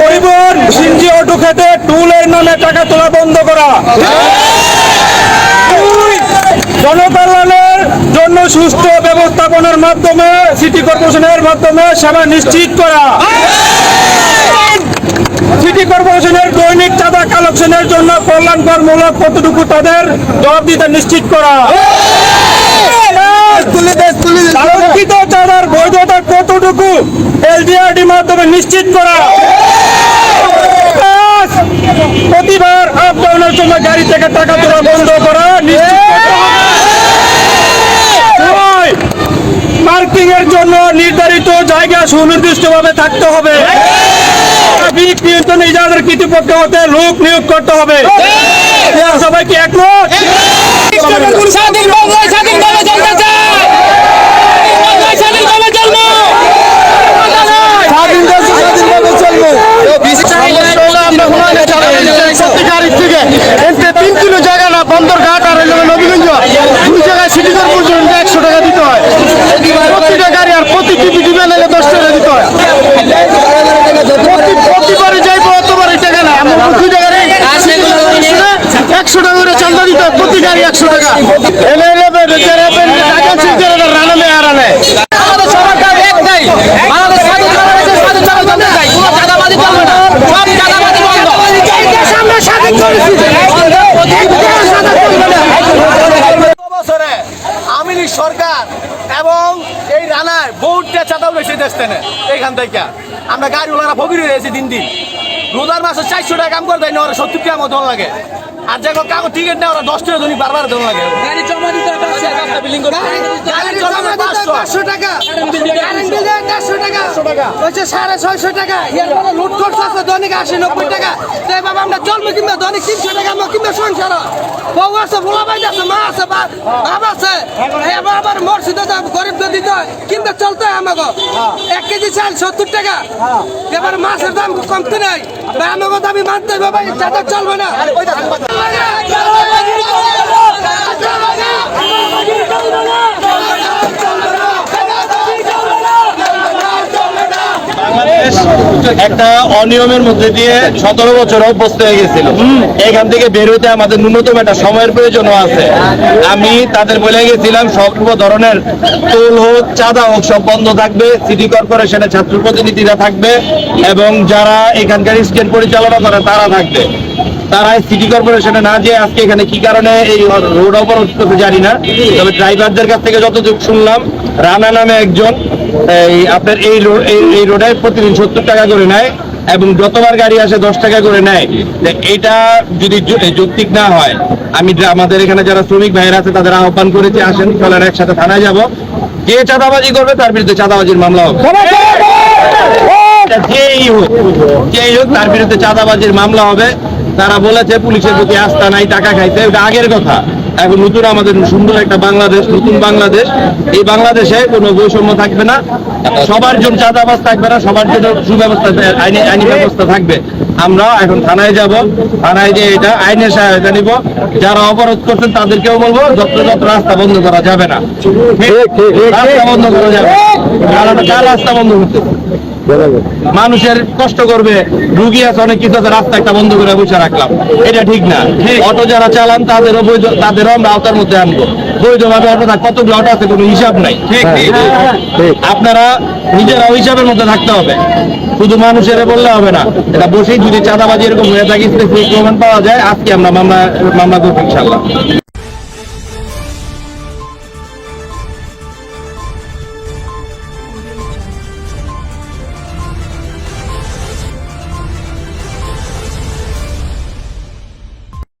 পরিবহন CNG auto খেতে টুলের নামে টাকা তোলা বন্ধ করা। জনকল্যাণের জন্য সুস্থ ব্যবস্থাপনার মাধ্যমে সিটি কর্পোরেশনের মাধ্যমে সেবা নিশ্চিত করা। সিটি কর্পোরেশনের দৈনিক চাঁদা কালেকশনের জন্য কল্যাণকরমূলক কতটুকু তাদের জবাবদিহিতা নিশ্চিত করা। বৈধতা কতটুকু এলডিআরডি মাধ্যমে নিশ্চিত করা? প্রতিবার আপ ডাউনের জন্য গাড়ি থেকে টাকা তোলা বন্ধ করা পার্কিং এর জন্য নির্ধারিত জায়গা সুনির্দিষ্টভাবে থাকতে হবে। কৃতিপক্ষ হতে লোক নিয়োগ করতে হবে। সবাই কি একমত স্বাধীন বাংলায় স্বাধীনভাবে চলতে চায় স্বাধীনভাবে চলবো স্বাধীন দেশে স্বাধীনভাবে চলবে সমস্যা হলে আমরা হুমায়ুনের চালাবো। সত্যিকারের থেকে এতে তিন কিলো জায়গা না বন্দরঘাট আর হলো নবীগঞ্জ দুই জায়গায় সিটি কর্পোরেশন একশো টাকা দিতে হয় প্রতিটা গাড়ি আর প্রতি টিভি দিবে নাহলে দশ টাকা দিতে হয় প্রতি- প্রতিবারে যাইবো অতবারে টাকা না এমন দুই টাকা নেই একশো টাকা করে চান্দা দিতে হয় প্রতি গাড়ি একশো টাকা। আমাদের সরকার একটাই আমাদের স্বাধীন বাংলাদেশে স্বাধীনভাবে চাই কোনো চাঁদাবাজি চলবে না। সব চাঁদাবাজি বন্ধ। আমরা স্বাধীন করেছি। বছরে সরকার এবং এই রানায় বহুটা চাঁদা উঠেছে দেশ থেকে এইখান থেকে। আমরা গাড়িওয়ালারা ফকির হয়ে গেছি দিন দিন। রোজার মাসে চারশো টাকা কাম করে দেয় না ওরা সত্তর টাকা মতো লাগে। আর যে কাগজ টিকিট নেয় ওরা দশ টাকা ধনী বারবার দেওয়া লাগে। গাড়ি জমা দিতে হবে বিল্ডিং করতে গাড়ির জমা দেয় পাঁচশো। পাঁচশো টাকা। কারেন্ট বিল দেয় চারশো টাকা। হচ্ছে সাড়ে ছয়শো টাকা। এরপরে লুট করছে আছে দৈনিক আশি নব্বই টাকা। তো এই বাবা আমরা জন্ম কিংবা দৈনিক তিনশো টাকা আমরা কিংবা সংসার বউ আছে ভোলা বাইদ আছে মা আছে বাপ আছে। এবার আবার মসজিদে যাব গরিবদের দিতে হয় কিংবা চলতে হয় আমাকে এক কেজি চাল সত্তর টাকা। এবার মাছের দাম কমতে নাই। আমাকে দাবি মানতে হবে চলবে না বাংলাদেশ একটা অনিয়মের মধ্যে দিয়ে সতেরো বছর অভ্যস্ত হয়ে গেছিল। এখান থেকে বের হইতে আমাদের ন্যূনতম একটা সময়ের প্রয়োজনও আছে। আমি তাদের বলে গেছিলাম সব ধরনের টোল হোক চাঁদা হোক সব বন্ধ থাকবে। সিটি কর্পোরেশনের ছাত্র প্রতিনিধিরা থাকবে এবং যারা এখানকার স্টেট পরিচালনা করে তারা থাকবে। তারা সিটি কর্পোরেশনে না যে আজকে এখানে কি কারণে এই রোড অবরোধ করতে জানি না। তবে ড্রাইভারদের কাছ থেকে যতটুকু শুনলাম রানা নামে একজন এই আপনার এই এই রোডে প্রতিদিন সত্তর টাকা করে নেয় এবং যতবার গাড়ি আসে দশ টাকা করে নেয়। তো এইটা যদি যৌক্তিক না হয় আমি আমাদের এখানে যারা শ্রমিক ভাইয়েরা আছে তাদের আহ্বান করেছি আসেন চলেন একসাথে থানায় যাব। যে চাঁদাবাজি করবে তার বিরুদ্ধে চাঁদাবাজির মামলা হবে। এটা যেই হোক যেই হোক তার বিরুদ্ধে চাঁদাবাজির মামলা হবে। তারা বলেছে পুলিশের প্রতি আস্থা নাই টাকা খাইতে। ওটা আগের কথা। এখন নতুন আমাদের সুন্দর একটা বাংলাদেশ নতুন বাংলাদেশ। এই বাংলাদেশে কোনো বৈষম্য থাকবে না। সবার জন্য চাঁদাবাজ থাকবে না সবার জন্য সুব্যবস্থা আইনি আইনি ব্যবস্থা থাকবে। আমরা এখন থানায় যাব থানায় যে এটা আইনের সহায়তা নিব। যারা অবরোধ করছেন তাদেরকেও বলব যত্রযত্র রাস্তা বন্ধ করা যাবে না। রাস্তা বন্ধ করা যাবে রাস্তা বন্ধ করতে মানুষের কষ্ট করবে রুগী আছে অনেক কিছু আছে রাস্তা একটা বন্ধ করে বসে রাখলাম। এটা ঠিক না। অটো যারা চালান তাদেরও বৈধ তাদেরও আমরা আওতার মধ্যে আনব। বৈধভাবে অটো থাক কতগুলো অটো আছে কোনো হিসাব নাই। আপনারা নিজেরাও হিসাবের মধ্যে থাকতে হবে। শুধু মানুষের বললে হবে না। এটা বসেই যদি চাঁদাবাজি এরকম হয়ে থাকে প্রমাণ পাওয়া যায় আজকে আমরা মামলা মামলা করব ইনশাল্লাহ